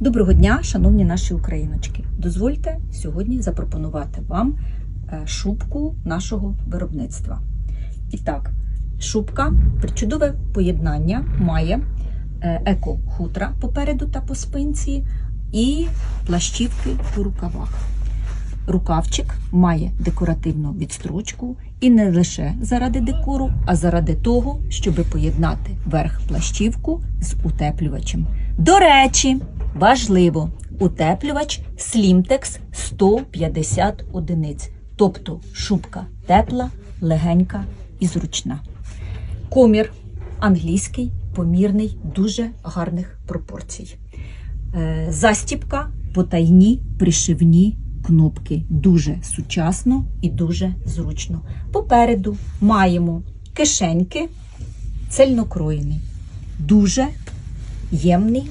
Доброго дня, шановні наші україночки. Дозвольте сьогодні запропонувати вам е, шубку нашого виробництва. І так, шубка причудове поєднання має е, еко-хутра попереду та по спинці і плащівки по рукавах. Рукавчик має декоративну відстрочку і не лише заради декору, а заради того, щоб поєднати верх плащівку з утеплювачем. До речі, важливо, утеплювач Slimtex 150 одиниць, тобто шубка тепла, легенька і зручна. Комір англійський, помірний, дуже гарних пропорцій. Е, Застіпка, потайні, пришивні кнопки. Дуже сучасно і дуже зручно. Попереду маємо кишеньки цельнокроєний, дуже ємний